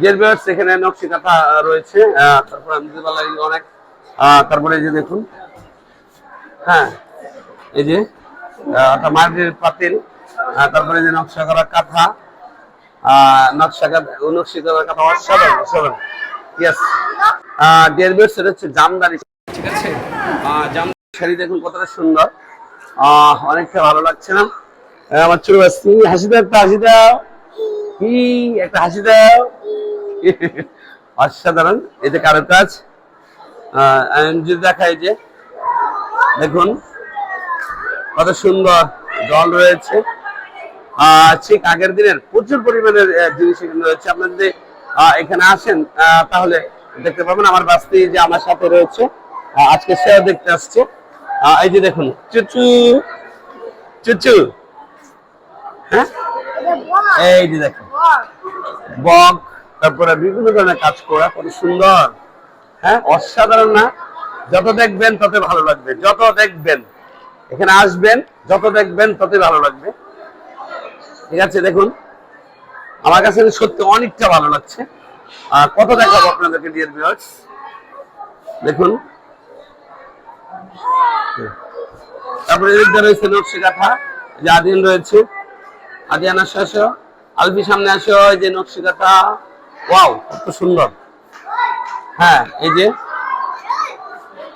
Deer এখানে নকশি কাঁথা রয়েছে। তারপরে আমি অনেক। তারপরে এই যে দেখুন। হ্যাঁ এই যে মাটির পাতিল। তারপরে যে নকশা করা কাঁথা। নকশা কাঁথা নকশি করা কাঁথা অসাধারণ অসাধারণ ইয়েস এটা হচ্ছে জামদানি ঠিক আছে? জামদানি শাড়ি দেখুন কতটা সুন্দর। অনেকটা ভালো লাগছে না? আমার ছোট হাসি দাও, একটা হাসি কি? একটা হাসি দাও। অসাধারণ। এতে কারও কাজ। যদি দেখাই যে, দেখুন, কত সুন্দর জল রয়েছে। ঠিক আগের দিনের প্রচুর পরিমাণের জিনিস এখানে রয়েছে। আপনারা যদি এখানে আসেন তাহলে দেখতে পাবেন আমার বাস্তি যে আমার সাথে রয়েছে। আজকে সেও দেখতে আসছে। এই যে দেখুন, চুচু চুচু। হ্যাঁ? এই যে দেখুন, বক। তারপরে বিভিন্ন ধরনের কাজ করা, কত সুন্দর। হ্যাঁ? অসাধারণ না? যত দেখবেন তত ভালো লাগবে। যত দেখবেন, এখানে আসবেন, যত দেখবেন ততই ভালো লাগবে। ঠিক আছে, দেখুন। আমার কাছে সত্যি অনেকটা ভালো লাগছে। আর কত দেখাবো আপনাদেরকে ডিয়ার ভিউয়ার্স দেখুন। তারপরে এদিকটা রয়েছে নকশি কাঁথা যে আদিন রয়েছে। আদিয়ান আসো আসো। আলফি সামনে আসো, এই যে নকশি কাঁথা। ওয়াও কত সুন্দর। হ্যাঁ এই যে।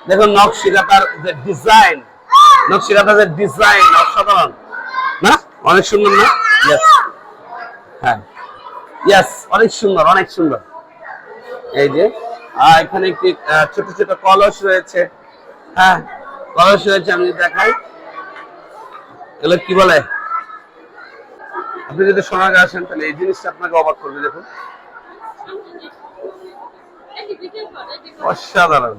দেখুন যে ডিজাইন যে ডিজাইন অসাধারণ। না অনেক সুন্দর না? ইয়েস হ্যাঁ। ইয়েস অনেক সুন্দর অনেক সুন্দর। এই যে, আর এখানে একটি ছোট ছোট কলস রয়েছে। হ্যাঁ কলস রয়েছে, আমি দেখাই। এগুলো কি বলে? আপনি যদি সোনাগে আসেন, তাহলে এই জিনিসটা আপনাকে অবাক করবে, দেখুন। অসাধারণ।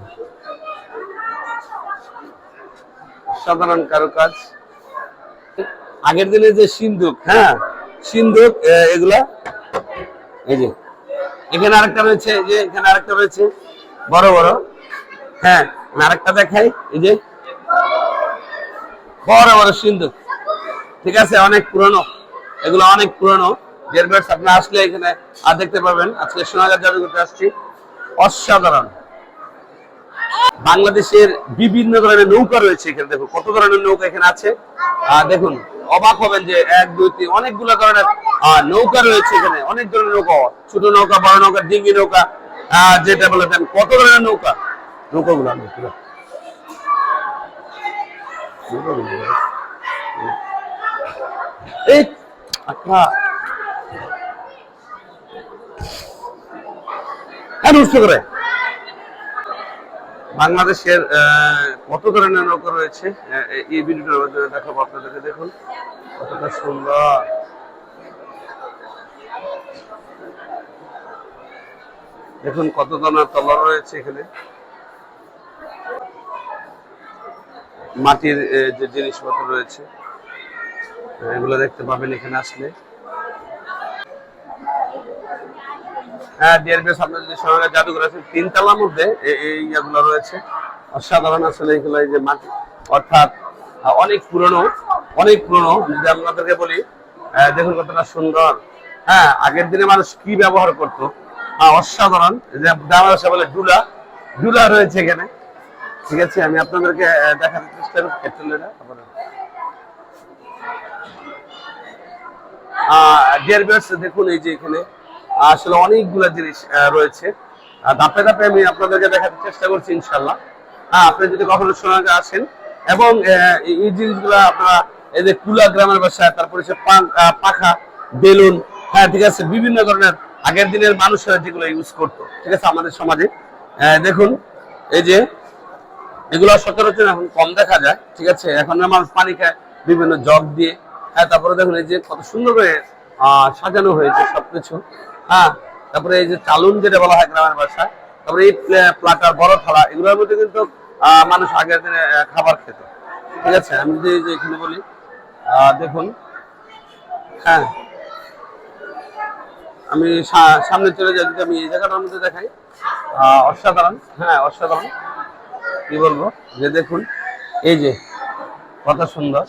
সাধারণ কারুকাজ। আগের দিনে যে সিন্ধুক হ্যাঁ? সিন্ধুক এগুলা, এই যে, এখানে আরেকটা রয়েছে, এই যে, এখানে আরেকটা রয়েছে, বড় বড় হ্যাঁ আরেকটা দেখাই, এই যে, বড় বড় সিন্ধুক, ঠিক আছে? অনেক পুরনো, এগুলো অনেক পুরনো আপনি আসলে এখানে আর দেখতে পাবেন আজকে সোনাগার জাদুঘরতে আসছি। অসাধারণ। বাংলাদেশের বিভিন্ন ধরনের নৌকা রয়েছে এখানে, দেখুন, কত ধরনের নৌকা এখানে আছে। দেখুন, অবাক হবেন যে এক, দুই, তিন, অনেকগুলো ধরনের নৌকা রয়েছে এখানে, অনেক ধরনের নৌকা, ছোট নৌকা, বড় নৌকা, ডিঙ্গি নৌকা যেটা বলে দেন, কত ধরনের নৌকা? একটু নৌকাগুলো। এই আচ্ছা। নষ্ট করে। বাংলাদেশের কত ধরনের নৌকা রয়েছে? এই ভিডিওটার মাধ্যমে দেখাবো আপনাদেরকে, দেখুন। কতটা সুন্দর। দেখুন কত ধরনের তলোয়ার রয়েছে এখানে। মাটির যে জিনিসপত্র রয়েছে, এগুলো দেখতে পাবেন এখানে আসলে হ্যাঁ ডিআরবিএস আপনার যদি সোনাগাঁ জাদুঘর আছে, তিনতলার মধ্যে এই ইয়েগুলো রয়েছে। অসাধারণ আসলে এগুলো যে মাটি অর্থাৎ অনেক পুরনো অনেক পুরনো। যদি আপনাদেরকে বলি দেখুন কতটা সুন্দর। হ্যাঁ আগের দিনে মানুষ কি ব্যবহার করতো? অসাধারণ। যে বাংলাদেশে বলে ডুলা। ডুলা রয়েছে এখানে। ঠিক আছে, আমি আপনাদেরকে দেখাতে চেষ্টা করছি। পেট্রোলের ডিয়ারবিয়ার্স দেখুন এই যে এখানে আসলে অনেকগুলো জিনিস রয়েছে। ধাপে ধাপে আমি আপনাদেরকে দেখাতে চেষ্টা করছি ইনশাল্লাহ হ্যাঁ আপনি যদি কখনো সোনাকে আসেন, এবং এই- জিনিসগুলো আপনারা, এই যে কুলা গ্রামের বাসায় তারপরে সে পাখা, বেলুন হ্যাঁ ঠিক আছে, বিভিন্ন ধরনের আগের দিনের মানুষেরা যেগুলো ইউজ করতো, ঠিক আছে, আমাদের সমাজে। দেখুন, এই যে এগুলো সচরাচর এখন কম দেখা যায়, ঠিক আছে, এখন মানুষ পানি খায়, বিভিন্ন জগ দিয়ে। হ্যাঁ তারপরে দেখুন, এই যে কত সুন্দর করে সাজানো হয়েছে সবকিছু। হ্যাঁ তারপরে এই যে চালুন যেটা বলা হয় গ্রামের ভাষায়, তারপরে এই প্লাটার বড় থালা এগুলোর মধ্যে কিন্তু মানুষ আগের দিনে খাবার খেত। ঠিক আছে? আমি যদি যে এখানে বলি দেখুন হ্যাঁ। আমি সামনে চলে যাই, যদি আমি এই জায়গাটার মধ্যে দেখাই অসাধারণ হ্যাঁ অসাধারণ। কি বলব? যে দেখুন, এই যে, কত সুন্দর।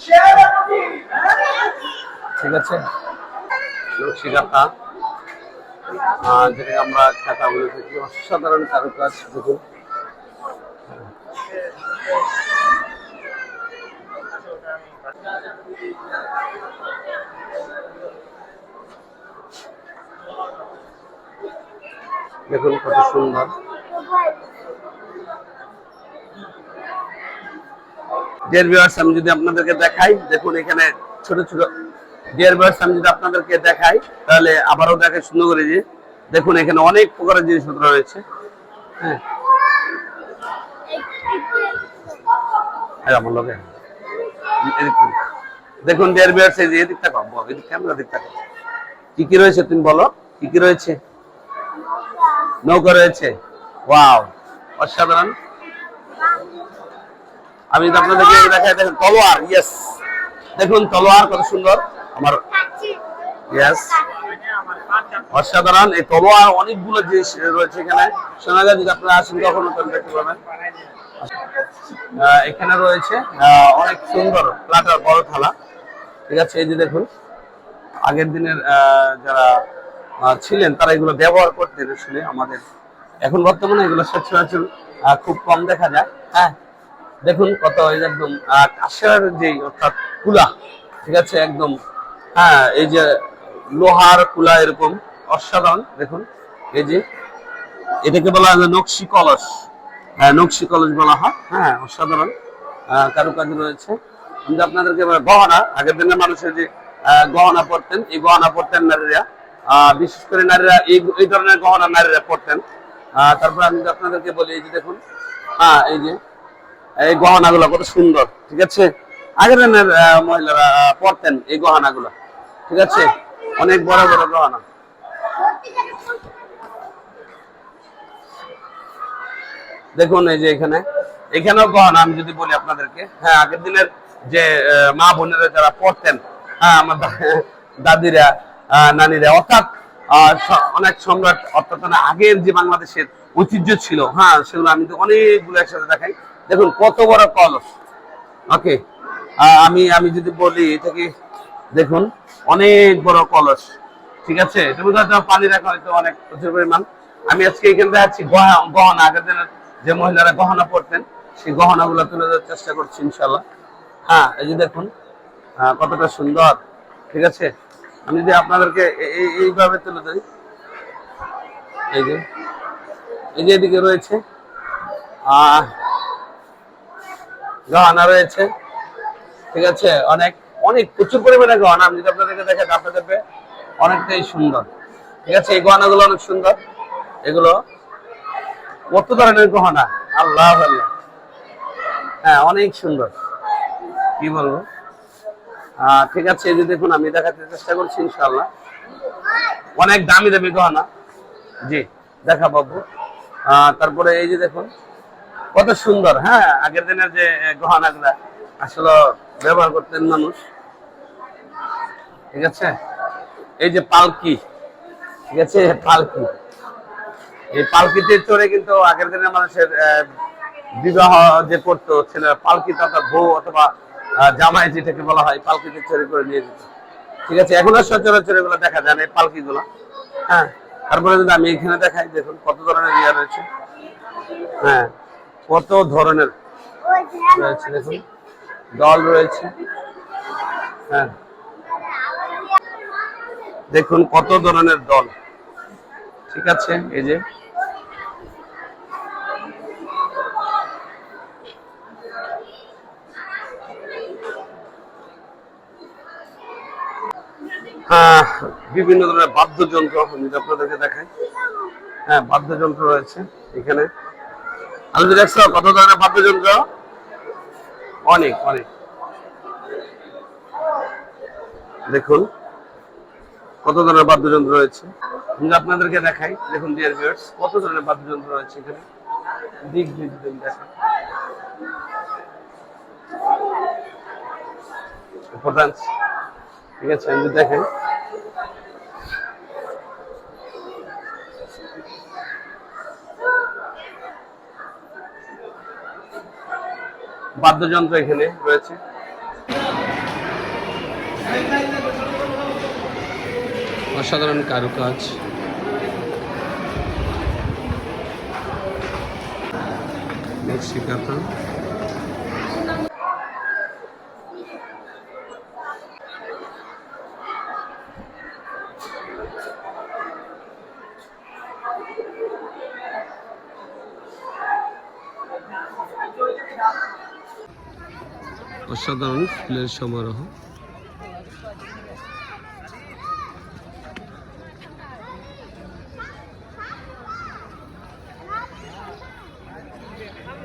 ঠিক আছে? নকশি কাঁথা যেটাকে আমরা বলে থাকি অসাধারণ কারুকাজ দেখুন। দেখুন কত সুন্দর। ডিয়ার ভিউয়ার্স আমি যদি আপনাদেরকে দেখাই, দেখুন এখানে ছোট ছোট ডিয়ার ভিউয়ার্স আমি যদি আপনাদেরকে দেখাই, তাহলে আবারও দেখাই সুন্দর করে যে দেখুন, এখানে অনেক প্রকারের জিনিসপত্র রয়েছে। হ্যাঁ। দেখুন কি কি রয়েছে তুমি বলো? কি কি রয়েছে? নৌকা রয়েছে। অসাধারণ। আমি আপনাদেরকে দেখাই, দেখেন, তলোয়ার ইয়েস দেখুন, তলোয়ার কত সুন্দর। আমার ইয়েস অসাধারণ। এই তলোয়ার অনেকগুলো জিনিস রয়েছে এখানে যায় যদি আপনারা আসেন কখনো তো দেখতে পাবেন। এখানে রয়েছে অনেক সুন্দর প্লাটার বড় থালা। ঠিক আছে, এই যে দেখুন, আগের দিনের যারা ছিলেন, তারা এগুলো ব্যবহার করতেন আসলে আমাদের। এখন বর্তমানে এগুলো সচরাচর খুব কম দেখা যায়। হ্যাঁ দেখুন কত একদম কাঁসার যে অর্থাৎ কুলা ঠিক আছে, একদম হ্যাঁ এই যে লোহার কুলা এরকম। অসাধারণ, দেখুন, এই যে, এটাকে বলা হয় নকশি কলস। হ্যাঁ নকশি কলস বলা হয়। হ্যাঁ অসাধারণ কারুকাজ রয়েছে। আমি আপনাদেরকে গহনা, আগের দিনের মানুষের যে গহনা পরতেন, এই গহনা পরতেন নারীরা। বিশেষ করে নারীরা এই এই ধরনের গহনা নারীরা পরতেন। তারপর আমি আপনাদেরকে বলি, এই যে দেখুন হ্যাঁ এই যে, এই গহনাগুলো কত সুন্দর, ঠিক আছে? আগের দিনের মহিলারা পরতেন এই গহনাগুলো, ঠিক আছে? অনেক বড় বড় গহনা। দেখুন, এই যে এখানে। এখানেও গহনা আমি যদি বলি আপনাদেরকে। হ্যাঁ আগের দিনের যে মা বোনেরা যারা পড়তেন হ্যাঁ আমার দাদিরা নানিরা, অর্থাৎ অনেক সম্রাট, অর্থাৎ মানে আগের যে বাংলাদেশের ঐতিহ্য ছিল হ্যাঁ সেগুলো আমি তো অনেকগুলো একসাথে দেখাই। দেখুন, কত বড় কলস। ওকে আমি আমি যদি বলি, এটা কি, দেখুন, অনেক বড় কলস। ঠিক আছে? তুমি হয়তো পানি রাখা হয়তো অনেক প্রচুর পরিমাণ। আমি আজকে এখানে দেখাচ্ছি গহনা, আগের দিনের যে মহিলারা গহনা পড়তেন সেই গহনাগুলো তুলে দেওয়ার চেষ্টা করছি ইনশাল্লাহ হ্যাঁ এই যে দেখুন কতটা সুন্দর, ঠিক আছে? আমি যদি আপনাদেরকে এইভাবে তুলে ধরি। এই যে এই যে এদিকে রয়েছে গহনা রয়েছে, ঠিক আছে? অনেক অনেক, প্রচুর পরিমাণে গহনা, আমি যদি আপনাদেরকে দেখেন আপনাদের অনেকটাই সুন্দর, ঠিক আছে? এই গহনাগুলো অনেক সুন্দর, এগুলো কত ধরনের গহনা? আল্লাহ আল্লাহ। হ্যাঁ অনেক সুন্দর। কি বলব? ঠিক আছে এই যে দেখুন আমি দেখাতে চেষ্টা করছি ইনশাল্লাহ অনেক দামি দামি গহনা। জি দেখা আহ, তারপরে এই যে দেখুন কত সুন্দর হ্যাঁ আগের দিনের যে গহনাগুলা আসলে ব্যবহার করতেন মানুষ। ঠিক আছে? এই যে পালকি ঠিক আছে? পালকি। এই পালকিতে চড়ে কিন্তু আগের দিনের মানুষের বিবাহ যে করতো ছেলেরা, পালকি তথা বউ অথবা জামাই যেটাকে বলা হয়, পালকিতে চড়ে করে নিয়ে যেত। ঠিক আছে, এখন সচরাচর এগুলো দেখা যায় না, এই পালকিগুলো। হ্যাঁ তারপরে যদি আমি এখানে দেখাই, দেখুন কত ধরনের ইয়ে রয়েছে। হ্যাঁ কত ধরনের রয়েছে, দেখুন। দল রয়েছে। হ্যাঁ দেখুন কত ধরনের দল। ঠিক আছে, এই যে। বিভিন্ন ধরনের বাদ্যযন্ত্র যদি আপনাদেরকে দেখাই। হ্যাঁ বাদ্যযন্ত্র রয়েছে এখানে। আমি দেখছ, কত ধরনের বাদ্যযন্ত্র? অনেক অনেক। দেখুন। কত ধরনের বাদ্যযন্ত্র রয়েছে? আমি আপনাদেরকে দেখাই, দেখুন ডিয়ার ভিউয়ার্স কত ধরনের বাদ্যযন্ত্র রয়েছে এখানে? দিক দিক দেখাই। ইম্পর্টেন্স ঠিক আছে, আমি দেখাই। বাদ্যযন্ত্র এখানে রয়েছে। অসাধারণ কারুকাজ। নেক্সট অসাধারণ ফুলের সমারোহ।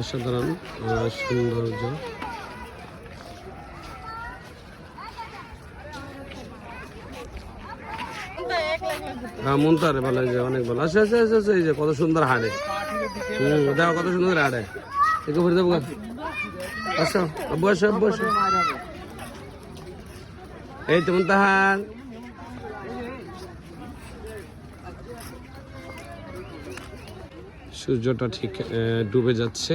অসাধারণ সৌন্দর্য। হ্যাঁ মন্তারে ভালো যে অনেক ভালো। আচ্ছা, এই যে কত সুন্দর হাড়ে। হুম দেখো কত সুন্দর হাড়ে। একটু ভরে দেবো এই তো মন্তাহার। সূর্যটা ঠিক ডুবে যাচ্ছে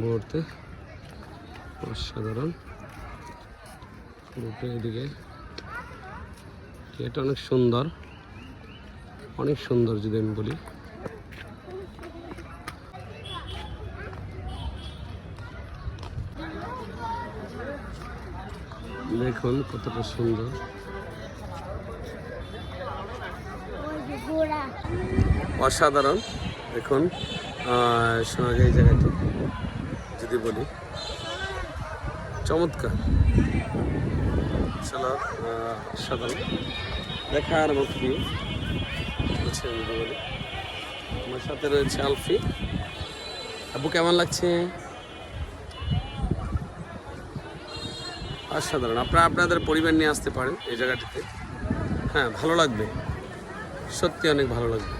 মুহূর্তে। অসাধারণ। এদিকে এটা অনেক সুন্দর। অনেক সুন্দর যদি আমি বলি। দেখুন কতটা সুন্দর। অসাধারণ। দেখুন সোনাগে এই জায়গাটি যদি বলি। চমৎকার। চলো অসাধারণ দেখার মতো যদি বলি। আমার সাথে রয়েছে আলফি। আবু কেমন লাগছে? অসাধারণ। আপনারা আপনাদের পরিবার নিয়ে আসতে পারেন এই জায়গাটিতে। হ্যাঁ ভালো লাগবে। সত্যি অনেক ভালো লাগবে।